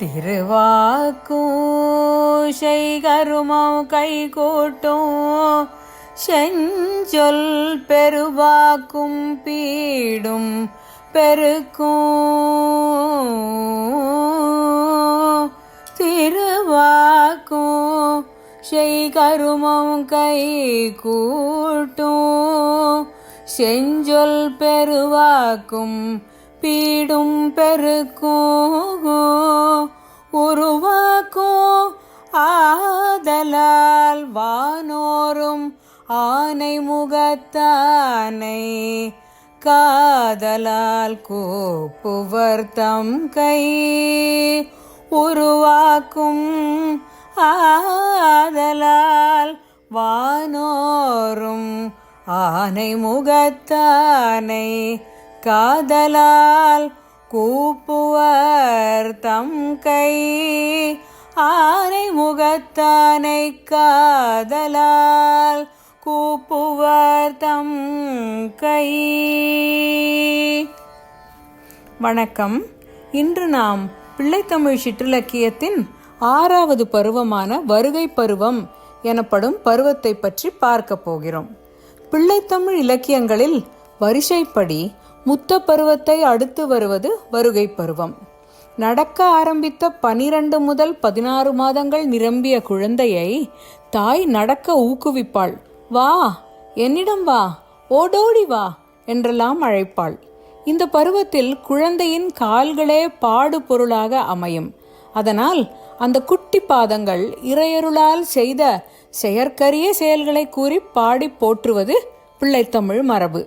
திருவாக்கூஷை செய்கருமம் கை கூட்டும் செஞ்சொல் பெருவாக்கும் பீடும் பெருக்கும். திருவாக்கும் செய் கருமம் கை கூட்டும் செஞ்சொல் பெருவாக்கும் பீடும் பெருக்கோ உருவாக்கோ ஆதலால் வானோரும் ஆனை முகத்தானை காதலால் கூப்புவர் தம் கை. உருவாக்கும் ஆதலால் வானோரும் ஆனை முகத்தானை காதலால் கூப்புவர் தம் கை. ஆனை முகத்தானை காதலால் கூப்புவர் தம் கை. வணக்கம். இன்று நாம் பிள்ளைத்தமிழ் சிற்றிலக்கியத்தின் ஆறாவது பருவமான வருகை பருவம் எனப்படும் பருவத்தை பற்றி பார்க்க போகிறோம். பிள்ளைத்தமிழ் இலக்கியங்களில் வரிசைப்படி முத்த பருவத்தை அடுத்து வருவது வருகை பருவம். நடக்க ஆரம்பித்த பனிரெண்டு முதல் பதினாறு மாதங்கள் நிரம்பிய குழந்தையை தாய் நடக்க ஊக்குவிப்பாள். வா என்னிடம் வா ஓடோடி வா என்றெல்லாம் அழைப்பாள். இந்த பருவத்தில் குழந்தையின் கால்களே பாடு பொருளாக அமையும். அதனால் அந்த குட்டி பாதங்கள் இறையருளால் செய்த செயற்கரிய செயல்களை கூறி பாடி போற்றுவது பிள்ளைத்தமிழ் மரபு.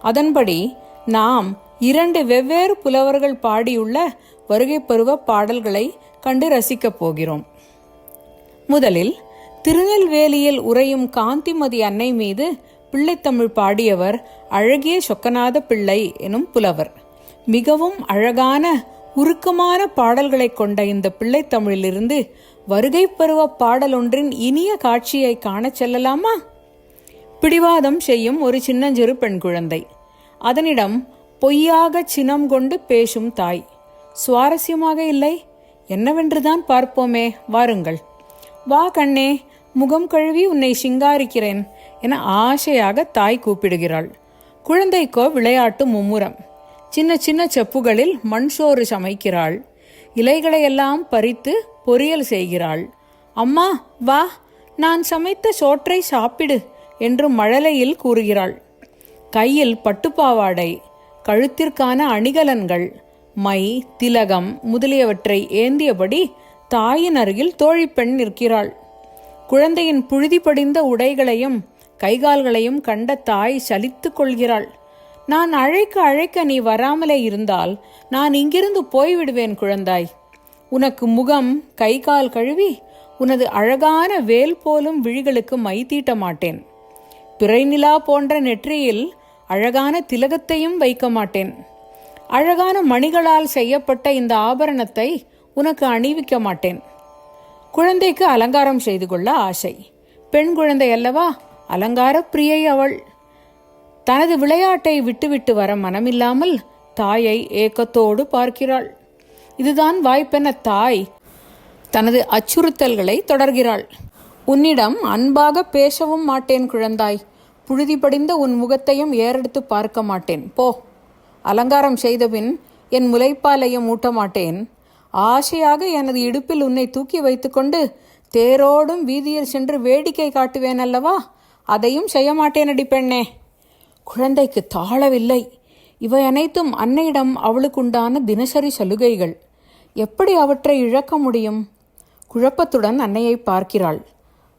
அதன்படி நாம் இரண்டு வெவ்வேறு புலவர்கள் பாடியுள்ள வருகை பருவ பாடல்களை கண்டு ரசிக்கப் போகிறோம். முதலில் திருநெல்வேலியில் உறையும் காந்திமதி அன்னை மீது பிள்ளைத்தமிழ் பாடியவர் அழகிய சொக்கநாத பிள்ளை எனும் புலவர். மிகவும் அழகான உருக்கமான பாடல்களை கொண்ட இந்த பிள்ளைத்தமிழிலிருந்து வருகை பருவ பாடலொன்றின் இனிய காட்சியை காணச் செல்லலாமா? பிடிவாதம் செய்யும் ஒரு சின்னஞ்சிறு பெண் குழந்தை. அதனிடம் பொய்யாக சினம் கொண்டு பேசும் தாய். சுவாரஸ்யமாக இல்லை? என்னவென்றுதான் பார்ப்போமே வாருங்கள். வா கண்ணே முகம் கழுவி உன்னை சிங்காரிக்கிறேன் என ஆசையாக தாய் கூப்பிடுகிறாள். குழந்தைக்கோ விளையாட்டு மும்முரம். சின்ன சின்ன செப்புகளில் மண் சோறு சமைக்கிறாள். இலைகளையெல்லாம் பறித்து பொரியல் செய்கிறாள். அம்மா வா நான் சமைத்த சோற்றை சாப்பிடு என்று மழலையில் கூறுகிறாள். கையில் பட்டுப்பாவாடை கழுத்திற்கான அணிகலன்கள் மை திலகம் முதலியவற்றை ஏந்தியபடி தாயின் அருகில் தோழிப்பெண் நிற்கிறாள். குழந்தையின் புழுதி படிந்த உடைகளையும் கைகால்களையும் கண்ட தாய் சலித்து கொள்கிறாள். நான் அழைக்க அழைக்க நீ வராமலே இருந்தால் நான் இங்கிருந்து போய்விடுவேன் குழந்தாய். உனக்கு முகம் கை கால் கழுவி உனது அழகான வேல் போலும் விழிகளுக்கு மை தீட்ட மாட்டேன். பிறைநிலா போன்ற நெற்றியில் அழகான திலகத்தையும் வைக்க மாட்டேன். அழகான மணிகளால் செய்யப்பட்ட இந்த ஆபரணத்தை உனக்கு அணிவிக்க மாட்டேன். குழந்தைக்கு அலங்காரம் செய்து கொள்ள ஆசை. பெண் குழந்தை அல்லவா? அலங்கார பிரியை அவள். தனது விளையாட்டை விட்டுவிட்டு வர மனமில்லாமல் தாயை ஏக்கத்தோடு பார்க்கிறாள். இதுதான் வாய்ப்பென தாய் தனது அச்சுறுத்தல்களை தொடர்கிறாள். உன்னிடம் அன்பாக பேசவும் மாட்டேன் குழந்தாய். புழுதி படிந்த உன் முகத்தையும் ஏறெடுத்து பார்க்க மாட்டேன். போ. அலங்காரம் செய்தபின் என் முலைப்பாலையும் ஊட்ட மாட்டேன் ஆசையாக எனது இடுப்பில் உன்னை தூக்கி வைத்துக்கொண்டு தேரோடும் வீதியில் சென்று வேடிக்கை காட்டுவேன் அல்லவா அதையும் செய்ய மாட்டேன் பெண்ணே. குழந்தைக்கு தாழவில்லை இவை அனைத்தும் அன்னையிடம் அவளுக்குண்டான தினசரி சலுகைகள். எப்படி அவற்றை இழக்க முடியும்? குழப்பத்துடன் அன்னையை பார்க்கிறாள்.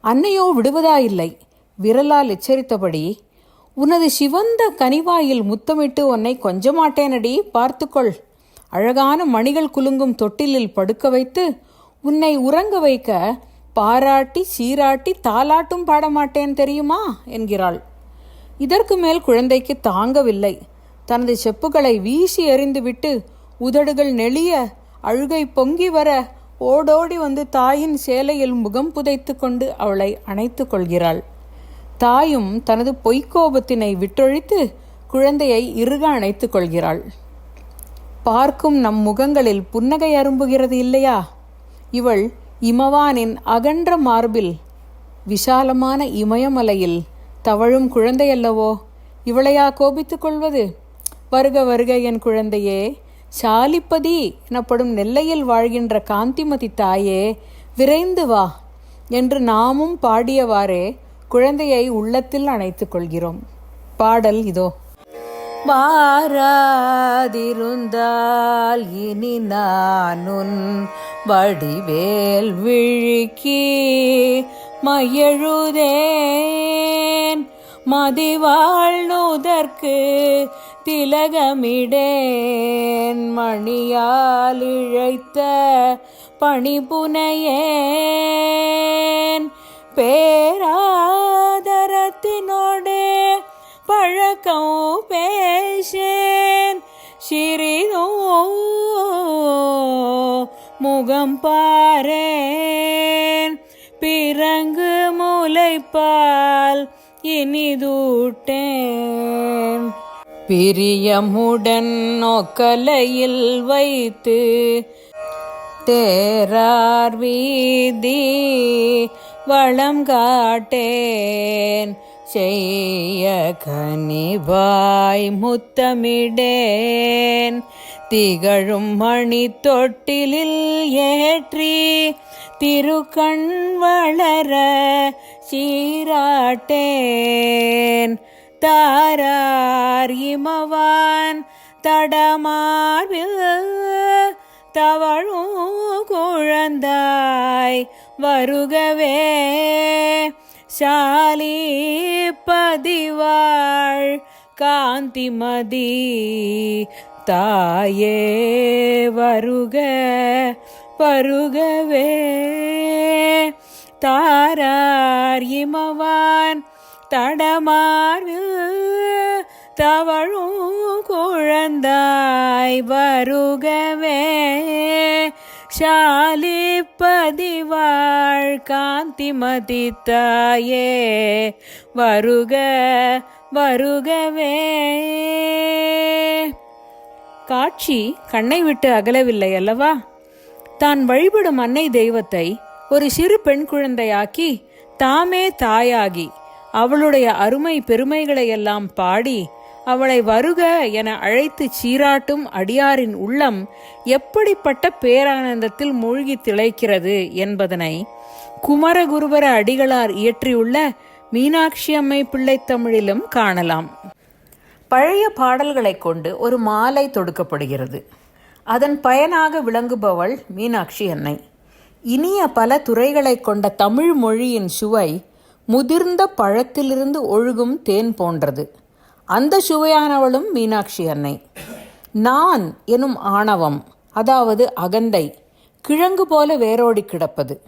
அன்னையோ விடுவதாயில்லை விரலால் எச்சரித்தபடி உனது சிவந்த கனிவாயில் முத்தமிட்டு உன்னை கொஞ்ச மாட்டேனடி பார்த்துக்கொள். அழகான மணிகள் குலுங்கும் தொட்டிலில் படுக்க வைத்து உன்னை உறங்க வைக்க பாராட்டி சீராட்டி தாலாட்டும் பாட மாட்டேன் தெரியுமா? என்கிறாள். இதற்கு மேல் குழந்தைக்கு தாங்கவில்லை. தனது செப்புகளை வீசி எறிந்துவிட்டு உதடுகள் நெளிய அழுகை பொங்கி வர ஓடோடி வந்து தாயின் சேலையில் முகம் புதைத்து கொண்டு அவளை அணைத்து கொள்கிறாள். தாயும் தனது பொய்க்கோபத்தினை விட்டொழித்து குழந்தையை இறுக அணைத்து கொள்கிறாள். பார்க்கும் நம் முகங்களில் புன்னகை அரும்புகிறது இல்லையா? இவள் இமவானின் அகன்ற மார்பில் விஷாலமான இமயமலையில் தவழும் குழந்தையல்லவோ? இவளையா கோபித்துக் கொள்வது? வருக வருக என் குழந்தையே சாலிப்பதி எனப்படும் நெல்லையில் வாழ்கின்ற காந்திமதி தாயே விரைந்து வா என்று நாமும் பாடியவாறே குழந்தையை உள்ளத்தில் அணைத்துக் கொள்கிறோம். பாடல் இதோ. வாராதிருந்தால் இனி நானுன் வடிவேல் விழிக்கி மையழுதேன். மதிவாழ்நுதற்கு திலகமிடேன் மணியால் இழைத்த பணிபுனையேன். பேராதரத்தினோடே பழக்கம் பேசேன். சிறிதோ முகம் பாரேன். பிறங்கு முளைப்பால் இனிதூட்டேன். பிரியமுடன் நோக்கலையில் வைத்து தேரார் வீதி வளம் காட்டேன். செய்ய கனிவாய் முத்தமிடேன். திகழும் மணி தொட்டிலில் ஏற்றி திருக்கண் வளர சீராட்டேன். தாரார் இமவான் தடமார்பில் தவழும் குழந்தாய் வருகவே. சாலி பதிவாள் காந்திமதி தாயே வருக பருகவே தாரார் இமவான் தடமார்வில் தவழும் குழந்தாய் வருகவே. ஷாலிப்பதிவாள் காந்திமதி தாயே வருக வருகவே. காட்சி கண்ணை விட்டு அகலவில்லை அல்லவா? தான் வழிபடும் அன்னை தெய்வத்தை ஒரு சிறு பெண் குழந்தையாக்கி தாமே தாயாகி அவளுடைய அருமை பெருமைகளை எல்லாம் பாடி அவளை வருக என அழைத்து சீராட்டும் அடியாரின் உள்ளம் எப்படிப்பட்ட பேரானந்தத்தில் மூழ்கி திளைக்கிறது என்பதனை குமரகுருவர அடிகளார் இயற்றியுள்ள மீனாட்சி அம்மை பிள்ளை தமிழிலும் காணலாம். பழைய பாடல்களைக் கொண்டு ஒரு மாலை தொடுக்கப்படுகிறது. அதன் பயனாக விளங்குபவள் மீனாட்சி அன்னை. இனிய பல துறைகளைக் கொண்ட தமிழ் மொழியின் சுவை முதிர்ந்த பழத்திலிருந்து ஒழுகும் தேன் போன்றது. அந்த சுவையானவளும் மீனாட்சி அன்னை. நான் எனும் ஆணவம் அதாவது அகந்தை கிழங்கு போல வேரோடி கிடப்பது.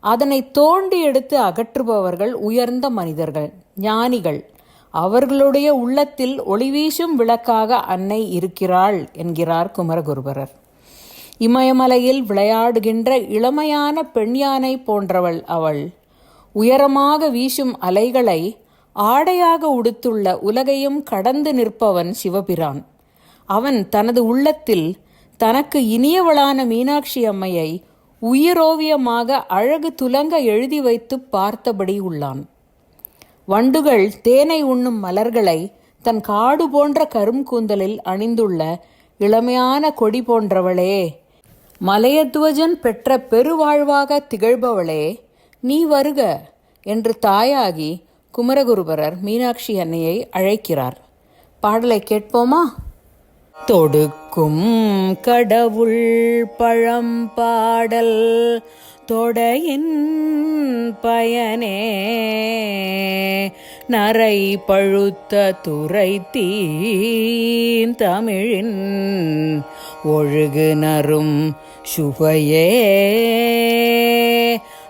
அதனை தோண்டி எடுத்து அகற்றுபவர்கள் உயர்ந்த மனிதர்கள் ஞானிகள். அவர்களுடைய உள்ளத்தில் ஒளிவீசும் விளக்காக அன்னை இருக்கிறாள் என்கிறார் குமரகுருபரர். இமயமலையில் விளையாடுகின்ற இளமையான பெண் யானை போன்றவள் அவள். உயரமாக வீசும் அலைகளை ஆடையாக உடுத்துள்ள உலகையும் கடந்து நிற்பவன் சிவபிரான். அவன் தனது உள்ளத்தில் தனக்கு இனியவளான மீனாட்சி அம்மையை உயிரோவியமாக அழகு துலங்க எழுதி வைத்து பார்த்தபடி உள்ளான். வண்டுகள் தேனை உண்ணும் மலர்களை தன் காடு போன்ற கரும் கூந்தலில் அணிந்துள்ள இளமையான கொடி போன்றவளே மலையத்வஜன் பெற்ற பெருவாழ்வாக திகழ்பவளே நீ வருக என்று தாயாகி குமரகுருபரர் மீனாட்சி அன்னையை அழைக்கிறார். பாடலை கேட்போமா? தொடுக்கும் கடவுள் பழம்பாடல் தொடையின் பயனே. நரை பழுத்த துறை தீன் தமிழின் ஒழுகு நரும் சுவையே.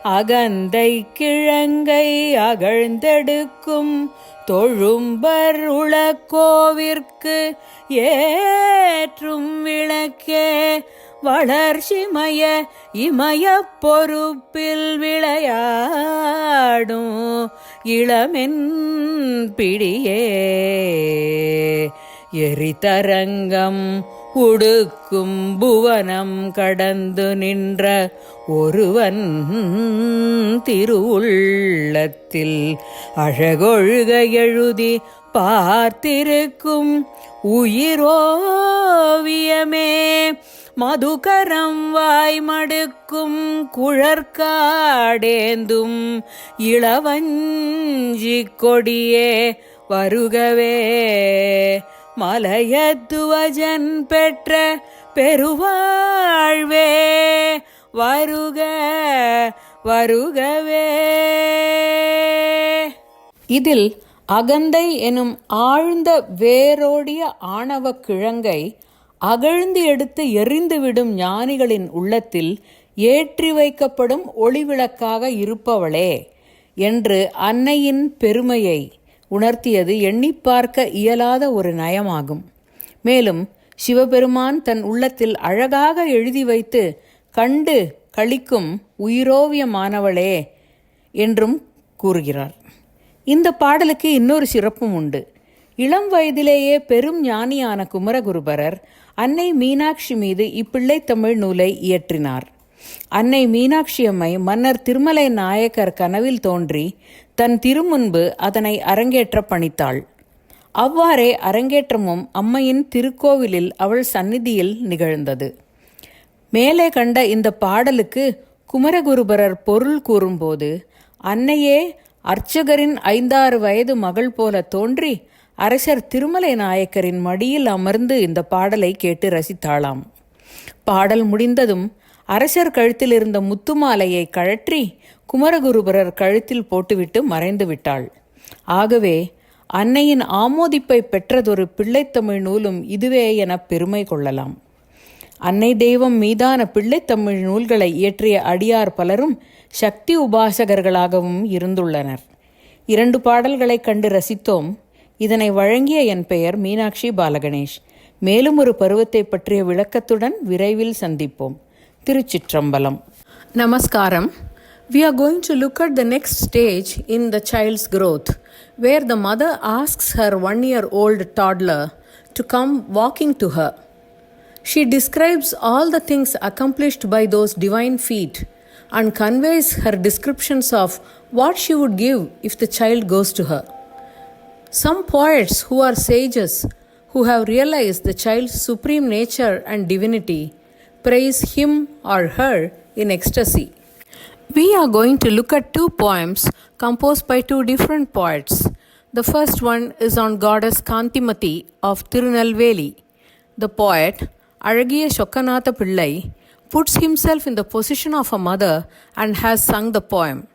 அகந்தை கிழங்கை அகழ்ந்தெடுக்கும் தொழும்பர் உளக்கோவிற்கு ஏற்றும் விளக்கே வளர்ச்சிமய இமய பொறுப்பில் விளையாடும் இளமென் பிடியே. எரிதரங்கம் உடுக்கும் புவனம் கடந்து நின்ற ஒருவன் திருவுள்ளத்தில் அழகொழுக எழுதி பார்த்திருக்கும் உயிரோவியமே. மதுகரம் வாய் மடுக்கும் குழற்காடேந்தும் இளவஞ்சி கொடியே வருகவே. மலையத்துவஜன் பெற்ற பெருவாழ்வே. வருக வருகவே. இதில் அகந்தை எனும் ஆழ்ந்த வேரோடிய ஆணவ கிழங்கை அகழ்ந்து எடுத்து எரிந்துவிடும் ஞானிகளின் உள்ளத்தில் ஏற்றி வைக்கப்படும் ஒளிவிளக்காக இருப்பவளே என்று அன்னையின் பெருமையை உணர்த்தியது எண்ணி பார்க்க இயலாத ஒரு நயமாகும். மேலும் சிவபெருமான் தன் உள்ளத்தில் அழகாக எழுதி வைத்து கண்டு கழிக்கும் உயிரோவியமானவளே என்றும் கூறுகிறார். இந்த பாடலுக்கு இன்னொரு சிறப்பும் உண்டு. இளம் வயதிலேயே பெரும் ஞானியான குமரகுருபரர் அன்னை மீனாட்சி மீது இப்பிள்ளை தமிழ் நூலை இயற்றினார். அன்னை மீனாட்சி அம்மை மன்னர் திருமலை நாயக்கர் கனவில் தோன்றி தன் திருமுன்பு அதனை அரங்கேற்ற பணித்தாள். அவ்வாறே அரங்கேற்றமும் அம்மையின் திருக்கோவிலில் அவள் சந்நிதியில் நிகழ்ந்தது. மேலே கண்ட இந்த பாடலுக்கு குமரகுருபரர் பொருள் கூறும்போது அன்னையே அர்ச்சகரின் ஐந்தாறு வயது மகள் போல தோன்றி அரசர் திருமலை நாயக்கரின் மடியில் அமர்ந்து இந்த பாடலை கேட்டு ரசித்தாளாம். பாடல் முடிந்ததும் அரசர் கழுத்தில் இருந்த முத்துமாலையை கழற்றி குமரகுருபரர் கழுத்தில் போட்டுவிட்டு மறைந்து விட்டாள். ஆகவே அன்னையின் ஆமோதிப்பை பெற்றதொரு பிள்ளைத்தமிழ் நூலும் இதுவே என பெருமை கொள்ளலாம். அன்னை தெய்வம் மீதான பிள்ளைத்தமிழ் நூல்களை இயற்றிய அடியார் பலரும் சக்தி உபாசகர்களாகவும் இருந்துள்ளனர். இரண்டு பாடல்களை கண்டு ரசித்தோம். இதனை வழங்கிய என் பெயர் மீனாட்சி பாலகணேஷ். மேலும் ஒரு பருவத்தை பற்றிய விளக்கத்துடன் விரைவில் சந்திப்போம். திருச்சிற்றம்பலம். நமஸ்காரம். We are going to look at the next stage in the child's growth, where the mother asks her one year old toddler to come walking to her. She describes all the things accomplished by those divine feet and conveys her descriptions of what she would give if the child goes to her. Some poets who are sages, who have realized the child's supreme nature and divinity, praise him or her in ecstasy. We are going to look at two poems composed by two different poets. The first one is on goddess Kantimati of Tirunelveli. The poet, Aragiya Shokkanatha Pillai, puts himself in the position of a mother and has sung the poem.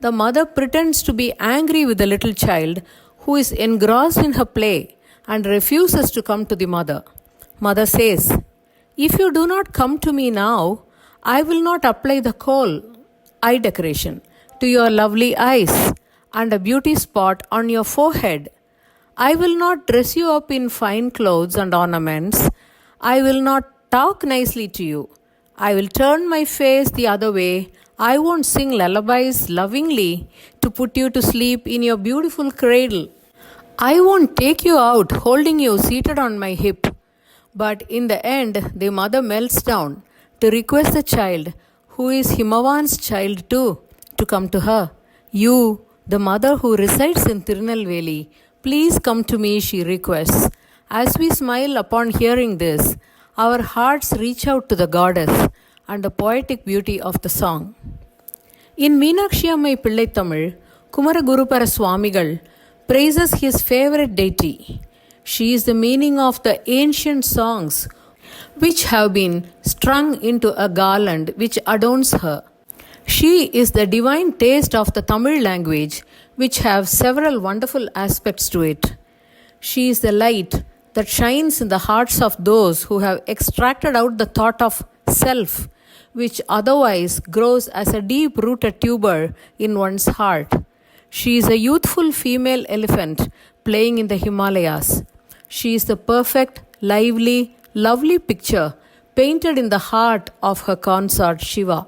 The mother pretends to be angry with the little child who is engrossed in her play and refuses to come to the mother. Mother says, If you do not come to me now, I will not apply the coal, eye decoration, to your lovely eyes and a beauty spot on your forehead. I will not dress you up in fine clothes and ornaments. I will not talk nicely to you. I will turn my face the other way. I won't sing lullabies lovingly to put you to sleep in your beautiful cradle. I won't take you out holding you seated on my hip. But in the end, the mother melts down to request the child, who is Himavan's child too, to come to her. You, the mother who resides in Tirunelveli, please come to me, she requests. As we smile upon hearing this, our hearts reach out to the goddess and the poetic beauty of the song. In Meenakshi Ammai Pillai Tamil, Kumaragurupara Swamigal praises his favorite deity. She is the meaning of the ancient songs which have been strung into a garland which adorns her. She is the divine taste of the Tamil language, which have several wonderful aspects to it. She is the light that shines in the hearts of those who have extracted out the thought of self, which otherwise grows as a deep rooted tuber in one's heart. She is a youthful female elephant playing in the Himalayas. She is the perfect, lively, lovely picture painted in the heart of her consort Shiva.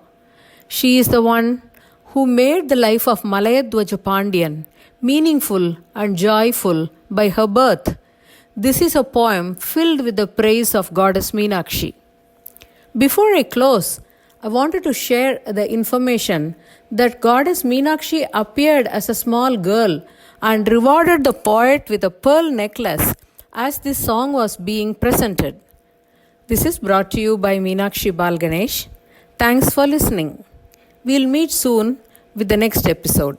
She is the one who made the life of Malayadwaja Pandian meaningful and joyful by her birth. This is a poem filled with the praise of Goddess Meenakshi. Before I close, I wanted to share the information that Goddess Meenakshi appeared as a small girl and rewarded the poet with a pearl necklace as this song was being presented. This is brought to you by Meenakshi Balganesh. Thanks for listening. We'll meet soon with the next episode.